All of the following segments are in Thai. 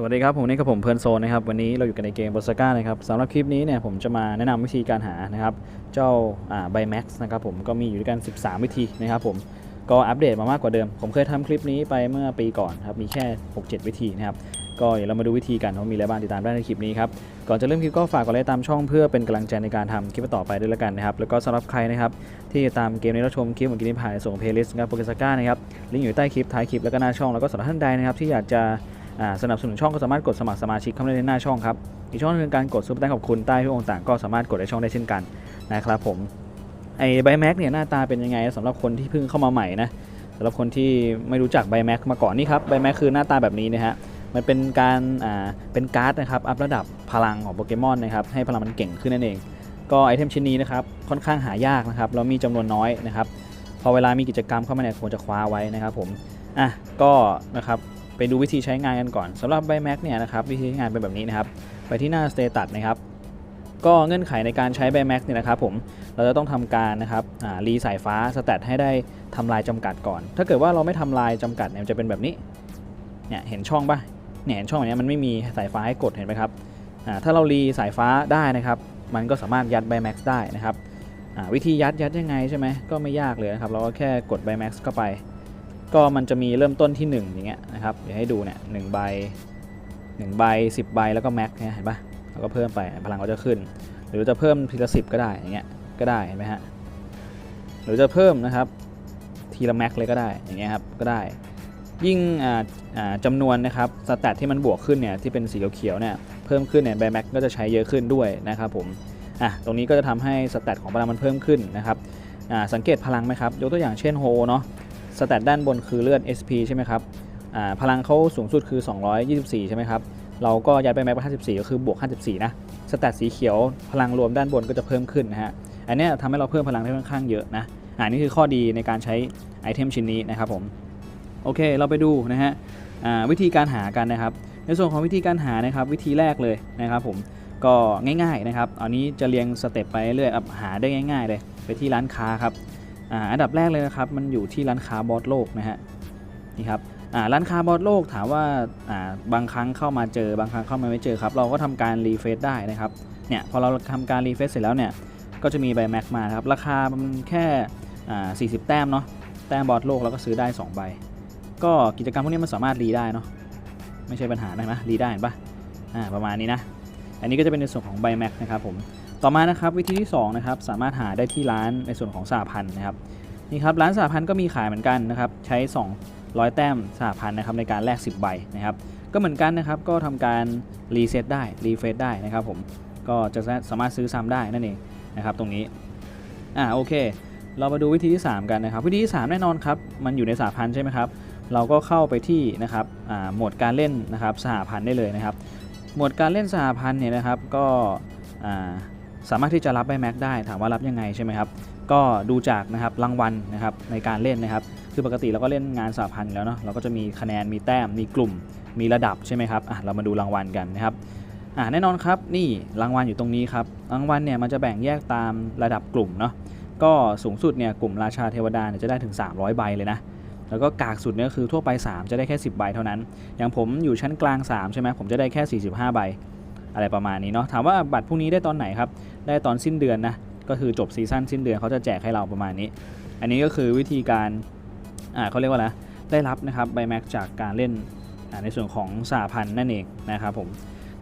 สวัสดีครับ ผมนี่กับผมเพลิร์นโซนนะครับ วันนี้เราอยู่กันในเกมบอสก้านะครับสำหรับคลิปนี้เนี่ยผมจะมาแนะนำวิธีการหานะครับ เจ้าไบแม็กซ์นะครับผมก็มีอยู่ด้วยกัน 13 วิธีนะครับผมก็อัปเดตมามากกว่าเดิม ผมเคยทำคลิปนี้ไปเมื่อปีก่อนครับ มีแค่ 6-7 วิธีนะครับ ก็เดี๋ยวเรามาดูวิธีกันว่ามีอะไรบ้างติดตามได้ในคลิปนี้ครับ ก่อนจะเริ่มคลิปก็ฝากกดไลค์ตามช่องเพื่อเป็นกำลังใจในการทำคลิปต่อไปด้วยแล้วกันนะครับ แล้วก็สำหรับใครนะครับที่ตามเกมนี้รับชมคลิปของกินผ่านในส่งเพลย์ลิสต์นะครับโปเกสก้านะครับ ลิงก์อยู่ใต้คลิปท้ายคลิปแล้วก็หน้าช่องแล้วก็สำหรับท่านใดนะครับที่อยากจะ สนับสนุนช่องก็สามารถกดสมัครสมาชิกเข้ามาได้ในหน้าช่องครับ อีกช่องนึงการกดซุปเปอร์แตงขอบคุณใต้ทุกองต่างก็สามารถกดในช่องได้เช่นกันนะครับผมไอ้ไบแม็กเนี่ยหน้าตาเป็นยังไงสำหรับคนที่เพิ่งเข้ามาใหม่นะสำหรับคนที่ไม่รู้จักไบแม็กมาก่อนนี่ครับไบแม็กคือหน้าตาแบบนี้นะฮะมันเป็นการอ่าเป็นการ์ดนะครับอัพระดับพลังของโปเกมอนนะครับให้พลังมันเก่งขึ้นนั่นเอง ก็ไอเทมชิ้นนี้นะครับค่อนข้างหายากนะครับแล้วมีจำนวนน้อยนะครับพอเวลามีกิจกรรมเข้ามาเนี่ยควรจะคว้าไว้นะครับผมอะก็นะครับ ไปดูวิธีใช้งานกันก่อนสำหรับใบแม็กเนี่ยนะครับวิธีใช้งานเป็นแบบนี้นะครับ ไปที่หน้า Status นะครับก็เงื่อนไขในการใช้ใบแม็กเนี่ยนะครับผมเราจะต้องทำการนะครับรีสายฟ้าสแตทให้ได้ทำลายจำกัดก่อน ถ้าเกิดว่าเราไม่ทำลายจำกัดเนี่ยจะเป็นแบบนี้เนี่ยเห็นช่องปะเนี่ยเห็นช่องแบบนี้มันไม่มีสายฟ้าให้กดเห็นไหมครับถ้าเรารีสายฟ้าได้นะครับมันก็สามารถยัดใบแม็กได้นะครับวิธียัดยัดยังไงใช่ไหมก็ไม่ยากเลยนะครับเราก็แค่กดใบแม็กเข้าไป ก็มันจะมีเริ่มต้นที่ 1 อย่างเงี้ยนะครับเดี๋ยวให้ดูเนี่ยหนึ่งใบ1ใบ10 ใบแล้วก็แม็กเนี่ยเห็นปะแล้วก็เพิ่มไปพลังก็จะขึ้น หรือจะเพิ่มทีละสิบก็ได้อย่างเงี้ยก็ได้เห็นไหมฮะหรือจะเพิ่มนะครับทีละแม็กเลยก็ได้อย่างเงี้ยครับก็ได้ ยิ่งอ่าอ่าจำนวนนะครับสแตทที่มันบวกขึ้นเนี่ยที่เป็นสีเขียวเนี่ยเพิ่มขึ้นเนี่ยแบแม็กก็จะใช้เยอะขึ้นด้วยนะครับผมอะตรงนี้ก็จะทำให้สแตทของพลังมันเพิ่มขึ้นนะครับอ่าสังเกตพลังไหมครับยกตัวอย่างเช่นโฮเนาะ สแตทด้านบนคือเลือด SP ใช่ไหมครับอ่าพลังเขาสูงสุดคือ 224 ใช่ไหมครับ เราก็ยัดไปแม็กไป54 ก็คือบวก 54 นะ สแตทสีเขียวพลังรวมด้านบนก็จะเพิ่มขึ้นนะฮะ อันนี้ทำให้เราเพิ่มพลังได้ค่อนข้างเยอะนะอ่านี่คือข้อดีในการใช้ไอเทมชิ้นนี้นะครับผม โอเค เราไปดูนะฮะอ่าวิธีการหากันนะครับ ในส่วนของวิธีการหานะครับวิธีแรกเลยนะครับผม ก็ง่ายๆนะครับ อันนี้จะเรียงสเต็ปไปเรื่อยๆหาได้ง่าย ๆ เลย ไปที่ร้านค้าครับ อ่าอันดับแรกเลยนะครับ มันอยู่ที่ร้านค้าบอสโลกนะฮะนี่ครับอ่าร้านค้าบอสโลกถามว่าอ่าบางครั้งเข้ามาเจอบางครั้งเข้ามาไม่เจอครับ เราก็ทำการรีเฟซได้นะครับเนี่ยพอเราทำการรีเฟซเสร็จแล้วเนี่ยก็จะมีใบแม็กมาครับราคามันแค่อ่า40 แต้มเนาะแต้มบอสโลกเราก็ซื้อได้ 2 ใบ ก็กิจกรรมพวกนี้มันสามารถรีได้เนาะไม่ใช่ปัญหานะนะรีได้เห็นปะอ่าประมาณนี้นะอันนี้ก็จะเป็นในส่วนของใบแม็กนะครับผม ต่อมานะครับวิธีที่2นะครับสามารถหาได้ที่ร้านในส่วนของสหพันธ์นะครับนี่ครับร้านสหพันธ์ก็มีขายเหมือนกันนะครับใช้ 200 แต้มสหพันธ์นะครับในการแลก10ใบนะครับก็เหมือนกันนะครับก็ทำการรีเซ็ตได้รีเฟซได้นะครับผมก็จะสามารถซื้อซ้ำได้นั่นเองนะครับตรงนี้อ่าโอเค เรามาดูวิธีที่ 3 กันนะครับ วิธีที่ 3 แน่นอนครับมันอยู่ในสหพันธ์ใช่ไหมครับเราก็เข้าไปที่นะครับอ่าโหมดการเล่นนะครับสหพันธ์ได้เลยนะครับโหมดการเล่นสหพันธ์เนี่ยนะครับก็อ่า สามารถที่จะรับใบแม็กได้ถามว่ารับยังไงใช่ไหมครับก็ดูจากนะครับรางวัลนะครับในการเล่นนะครับ คือปกติเราก็เล่นงานสหพันธ์แล้วเนาะเราก็จะมีคะแนนมีแต้มมีกลุ่ม มีระดับใช่ไหมครับอะเรามาดูรางวัลกันนะครับอ่าแน่นอนครับนี่รางวัลอยู่ตรงนี้ครับรางวัลเนี่ยมันจะแบ่งแยกตามระดับกลุ่มเนาะก็สูงสุดเนี่ยกลุ่มราชาเทวดาเนี่ยจะได้ถึง 300 ใบเลยนะแล้วก็กากสุดเนี่ยคือทั่วไป 3 จะได้แค่ 10 ใบเท่านั้น อย่างผมอยู่ชั้นกลาง 3 ใช่ไหมผมจะได้แค่ 45 ใบ อะไรประมาณนี้เนาะถามว่าบัตรพวกนี้ได้ตอนไหนครับได้ตอนสิ้นเดือนนะก็คือจบซีซั่นสิ้นเดือนเขาจะแจกให้เราประมาณนี้ อันนี้ก็คือวิธีการอ่าเขาเรียกว่าอะไรได้รับนะครับใบแม็กจากการเล่นในส่วนของสหพันธ์นั่นเองนะครับผม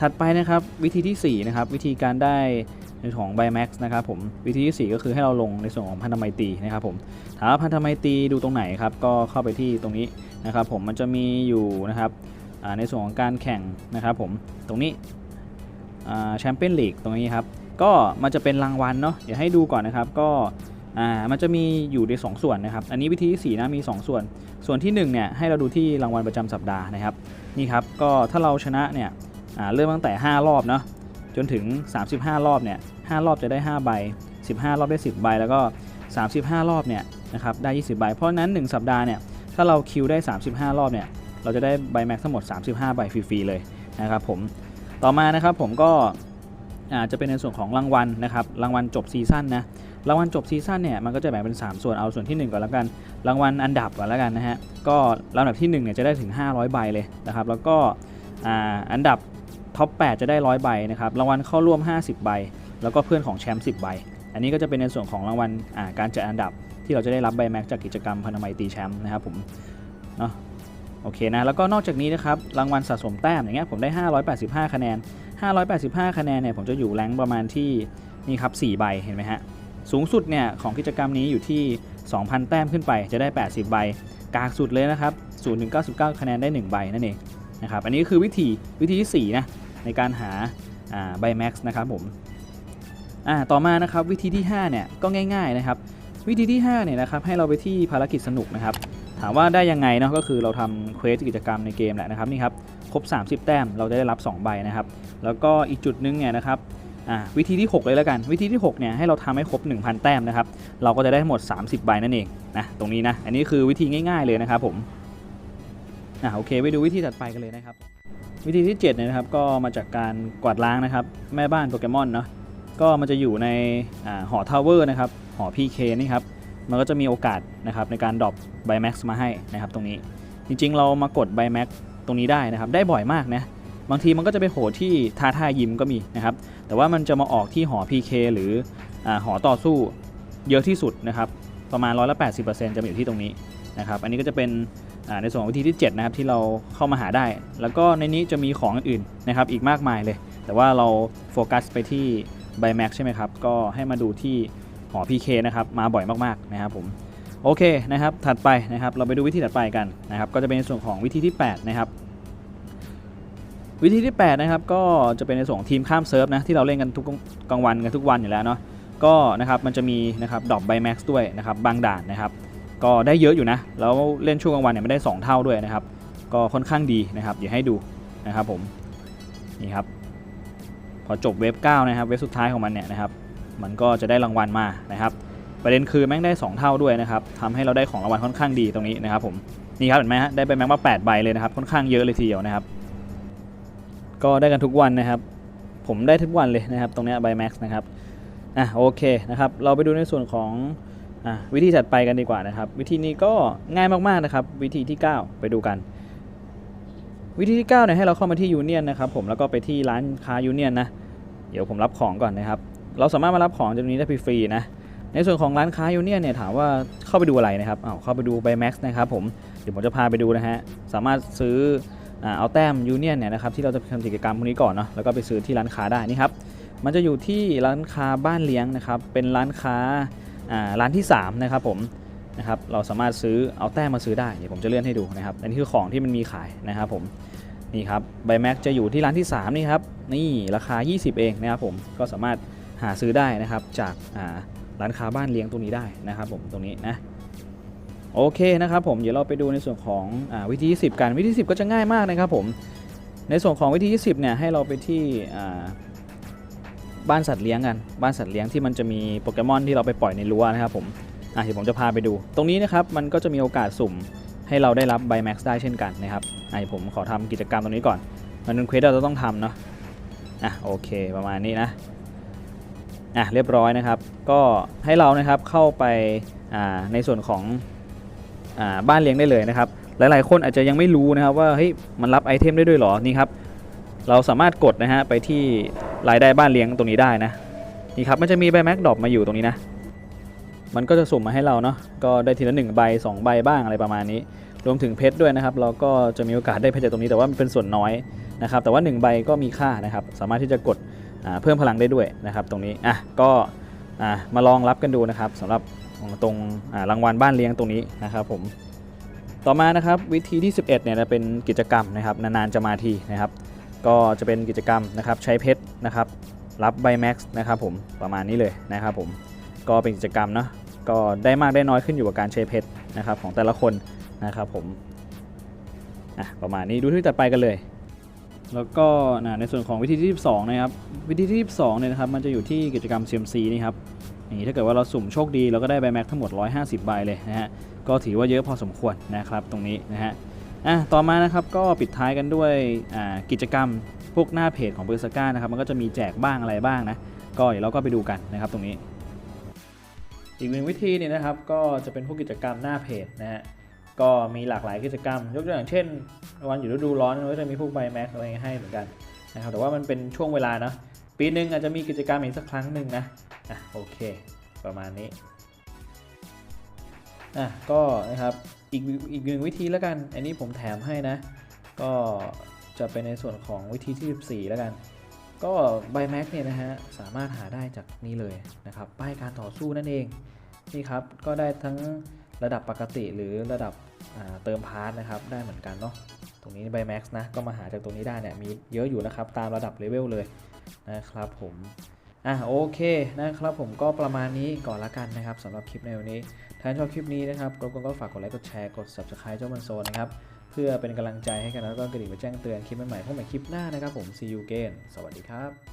ถัดไปนะครับวิธีที่4นะครับวิธีการได้ในของไบแม็กนะครับผมวิธีที่ 4 ก็คือให้เราลงในส่วนของพันธไมตรีนะครับผมถามว่าพันธไมตรีดูตรงไหนครับก็เข้าไปที่ตรงนี้นะครับผมมันจะมีอยู่นะครับในส่วนของการแข่งนะครับผมตรงนี้ แชมเปี้ยนลีกตรงนี้ครับ ก็มันจะเป็นรางวัลเนาะเดี๋ยวให้ดูก่อนนะครับ ก็มันจะมีอยู่ในสองส่วนนะครับ อันนี้วิธีที่4นะมี 2 ส่วน ส่วนที่1เนี่ยให้เราดูที่รางวัลประจำสัปดาห์นะครับ นี่ครับ ก็ถ้าเราชนะเนี่ยเริ่มตั้งแต่ 5 รอบเนาะ จนถึง 35 รอบเนี่ย5รอบจะได้ 5 ใบ 15 รอบได้ 10 ใบ แล้วก็ 35 รอบเนี่ยนะครับได้ 20 ใบ เพราะฉะนั้น 1 สัปดาห์เนี่ยถ้าเราคิวได้ 35 รอบเนี่ยเราจะได้ใบแม็กทั้งหมด 35 ใบฟรีๆเลยนะครับผม ต่อมานะครับผมก็อาจจะเป็นในส่วนของรางวัลนะครับรางวัลจบซีซั่นนะรางวัลจบซีซั่นเนี่ยมันก็จะแบ่งเป็น 3 ส่วนเอาส่วนที่ 1 ก่อนแล้วกัน รางวัลอันดับก่อนแล้วกันนะฮะก็ลำดับที่1เนี่ยจะได้ถึง 500 ใบเลยนะครับแล้วก็อันดับท็อป 8 จะได้ 100 ใบนะครับรางวัลเข้าร่วม 50 ใบ แล้วก็เพื่อนของแชมป์10 ใบ อันนี้ก็จะเป็นในส่วนของรางวัลการจัดอันดับที่เราจะได้รับใบแม็กจากกิจกรรมพันธมิตรตีแชมป์นะครับผมเนาะ โอเคนะ แล้วก็นอกจากนี้นะครับ รางวัลสะสมแต้มอย่างเงี้ยผมได้ 585 คะแนน 585 คะแนนเนี่ยผมจะอยู่แรงประมาณที่นี่ครับ4ใบเห็นไหมฮะ สูงสุดเนี่ยของกิจกรรมนี้อยู่ที่ 2,000 แต้มขึ้นไปจะได้ 80 ใบ กากสุดเลยนะครับ0ถึง99 คะแนนได้ 1 ใบนั่นเองนะครับ อันนี้ก็คือวิธีวิธีที่4นะในการหาใบแม็กซ์นะครับผมต่อมานะครับวิธีที่5เนี่ยก็ง่ายๆนะครับวิธีที่5เนี่ยนะครับให้เราไปที่ภารกิจสนุกนะครับ ถามว่าได้ยังไงเนาะก็คือเราทำเควสกิจกรรมในเกมแหละนะครับนี่ครับครบ 30 แต้มเราจะได้รับ 2 ใบนะครับ แล้วก็อีกจุดนึงเนี่ยนะครับวิธีที่ 6 เลยแล้วกัน วิธีที่6เนี่ยให้เราทำให้ครบ 1,000 แต้มนะครับ เราก็จะได้ทั้งหมด 30 ใบนั่นเองนะตรงนี้นะ อันนี้คือวิธีง่ายๆเลยนะครับผมอ่าโอเคไปดูวิธีถัดไปกันเลยนะครับ วิธีที่7เนี่ยนะครับก็มาจากการกวาดล้างนะครับ แม่บ้านโปเกมอนเนาะก็มันจะอยู่ในอหอทาวเวอร์นะครับหอ PK นี่ครับ มันก็จะมีโอกาสนะครับในการดรอปไบแม็กซ์มาให้นะครับตรงนี้ จริงๆ เรามากดไบแม็กตรงนี้ได้นะครับ ได้บ่อยมากนะ บางทีมันก็จะไปโผล่ที่ท้าท่ายิมก็มีนะครับ แต่ว่ามันจะมาออกที่หอ PK หรืออหอต่อสู้เยอะที่สุดนะครับ ประมาณร้อยละ80%จะมาอยู่ที่ตรงนี้นะครับ อันนี้ก็จะเป็นในส่วนของวิธีที่ 7 นะครับที่เราเข้ามาหาได้ แล้วก็ในนี้จะมีของอื่นนะครับอีกมากมายเลย แต่ว่าเราโฟกัสไปที่ไบแม็กใช่ไหมครับ ก็ให้มาดูที่ หอ PK นะครับมาบ่อยมากๆนะครับผมโอเคนะครับถัดไปนะครับเราไปดูวิธีถัดไปกันนะครับก็จะเป็นในส่วนของวิธีที่8นะครับวิธีที่8นะครับก็จะเป็นในส่วนของทีมข้ามเซิร์ฟนะที่เราเล่นกันทุกกลางวันกันทุกวันอยู่แล้วเนาะก็นะครับมันจะมีนะครับดอปไบแม็กซ์ด้วยนะครับบางด่านนะครับก็ได้เยอะอยู่นะแล้วเล่นช่วงกลางวันเนี่ยไม่ได้ 2 เท่าด้วยนะครับก็ค่อนข้างดีนะครับเดี๋ยวให้ดูนะครับผมนี่ครับพอจบเว็บ9นะครับเว็บสุดท้ายของมันเนี่ยนะครับ มันก็จะได้รางวัลมานะครับประเด็นคือแม่งได้ 2 เท่าด้วยนะครับทำให้เราได้ของรางวัลค่อนข้างดีตรงนี้นะครับผมนี่ครับเห็นไหมฮะได้ไปแม็กมา8ใบเลยนะครับค่อนข้างเยอะเลยทีเดียวนะครับก็ได้กันทุกวันนะครับ ผมได้ทุกวันเลยนะครับ ตรงนี้ใบแม็กซ์นะครับอะโอเคนะครับเราไปดูในส่วนของอะวิธีถัดไปกันดีกว่านะครับ วิธีนี้ก็ง่ายมากๆนะครับ วิธีที่ 9 ไปดูกัน วิธีที่9เนี่ยให้เราเข้ามาที่ยูเนียนนะครับผมแล้วก็ไปที่ร้านค้ายูเนียนนะเดี๋ยวผมรับของก่อนนะครับ เราสามารถมารับของจากตรงนี้ได้ฟรีๆนะ ในส่วนของร้านค้ายูเนี่ยนเนี่ยถามว่าเข้าไปดูอะไรนะครับอ้าเข้าไปดูไบแม็กซ์นะครับผมเดี๋ยวผมจะพาไปดูนะฮะสามารถซื้ออเอาแต้มยูเนี่ยนเนี่ยนะครับที่เราจะทำกิจกรรมพวกนี้ก่อนเนาะแล้วก็ไปซื้อที่ร้านค้าได้นี่ครับมันจะอยู่ที่ร้านค้าบ้านเลี้ยงนะครับเป็นร้านค้าอ่าร้านที่3นะครับผมนะครับเราสามารถซื้อเอาแต้มมาซื้อได้เดี๋ยวผมจะเลื่อนให้ดูนะครับอันนี้คือของที่มันมีขายนะครับผมนี่ครับไบแม็กจะอยู่ที่ร้านที่ 3 นี่ครับนี่ราคา 20 เองนะครับผมก็สามารถ หาซื้อได้นะครับจากร้านค้าบ้านเลี้ยงตรงนี้ได้นะครับผมตรงนี้นะโอเคนะครับผมเดี๋ยวเราไปดูในส่วนของอวิธีที่10กันวิธี10 ก็จะง่ายมากนะครับผมในส่วนของวิธีที่10เนี่ยให้เราไปที่บ้านสัตว์เลี้ยงกันบ้านสัตว์เลี้ยงที่มันจะมีโปเกมอนที่เราไปปล่อยในรั้วนะครับผมอะเดี๋ยวผมจะพาไปดู ตรงนี้นะครับมันก็จะมีโอกาสสุ่มให้เราได้รับไบแม็กซ์ได้เช่นกันนะครับอะเดี๋ยวผมขอทำกิจกรรมตรงนี้ก่อน มันเป็นเควสเราต้องทำเนาะอะโอเคประมาณนี้นะ อะเรียบร้อยนะครับ ก็ให้เรานะครับเข้าไปอ่าในส่วนของอ่าบ้านเลี้ยงได้เลยนะครับ หลายๆ คนอาจจะยังไม่รู้นะครับว่าเฮ้ยมันรับไอเทมได้ด้วยหรอนี่ครับเราสามารถกดนะฮะไปที่รายได้บ้านเลี้ยงตรงนี้ได้นะนี่ครับมันจะมีใบแม็กดอปมาอยู่ตรงนี้นะมันก็จะสุ่มมาให้เราเนาะก็ได้ทีละ1ใบ 2 ใบบ้างอะไรประมาณนี้ รวมถึงเพชรด้วยนะครับ เราก็จะมีโอกาสได้เพชรจากตรงนี้แต่ว่ามันเป็นส่วนน้อยนะครับแต่ว่า 1 ใบก็มีค่านะครับสามารถที่จะกด เพิ่มพลังได้ด้วยนะครับตรงนี้อะก็มาลองรับกันดูนะครับสำหรับตรงรางวัลบ้านเลี้ยงตรงนี้นะครับผมต่อมานะครับวิธีที่ 11เนี่ยจะเป็นกิจกรรมนะครับนานๆจะมาทีนะครับ ก็จะเป็นกิจกรรมนะครับใช้เพชรนะครับรับไบแม็กซ์นะครับผมประมาณนี้เลยนะครับผมก็เป็นกิจกรรมเนาะก็ได้มากได้น้อยขึ้นอยู่กับการใช้เพชรนะครับของแต่ละคนนะครับผมอะประมาณนี้ดูที่ต่อไปกันเลย แล้วก็นะในส่วนของวิธีที่ 12 นะครับ วิธีที่ 12 เนี่ยนะครับ มันจะอยู่ที่กิจกรรม CMC นี่ครับอย่างนี้ถ้าเกิดว่าเราสุ่มโชคดีเราก็ได้ใบแม็กทั้งหมด 150 ใบเลยนะฮะ ก็ถือว่าเยอะพอสมควรนะครับตรงนี้นะฮะ อะ ต่อมานะครับก็ปิดท้ายกันด้วยอ่ากิจกรรมพวกหน้าเพจของเบอร์สก้านะครับ มันก็จะมีแจกบ้างอะไรบ้างนะ ก็เดี๋ยวเราก็ไปดูกันนะครับตรงนี้ อีกหนึ่งวิธีเนี่ยนะครับก็จะเป็นพวกกิจกรรมหน้าเพจนะฮะ ก็มีหลากหลายกิจกรรม ยกตัวอย่างเช่น วันอยู่ฤดูร้อนก็จะมีพวกใบแม็กอะไรให้เหมือนกันนะครับแต่ว่ามันเป็นช่วงเวลาเนาะปีหนึ่งอาจจะมีกิจกรรมอีกสักครั้งหนึ่งนะอะโอเค ประมาณนี้อะก็นะครับอีกอีกหนึ่งวิธีแล้วกัน อันนี้ผมแถมให้นะ ก็จะเป็นในส่วนของวิธีที่ 14 แล้วกัน ก็ใบแม็กเนี่ยนะฮะสามารถหาได้จากนี่เลยนะครับป้ายการต่อสู้นั่นเองนี่ครับก็ได้ทั้ง ระดับปกติหรือระดับเติมพาร์ทนะครับได้เหมือนกันเนาะตรงนี้ใบแม็กนะก็มาหาจากตรงนี้ได้เนี่ยมีเยอะอยู่นะครับตามระดับเลเวลเลยนะครับผมอะโอเคนะครับผมก็ประมาณนี้ก่อนละกันนะครับสำหรับคลิปในวันนี้ถ้าชอบคลิปนี้นะครับกวนก็ฝากกดไลค์กดแชร์กด subscribe เจ้ามันโซนนะครับเพื่อเป็นกำลังใจให้กันแล้วก็กระดิ่งมาแจ้งเตือนคลิปใหม่ๆพวกใหม่คลิปหน้านะครับผม see you again สวัสดีครับ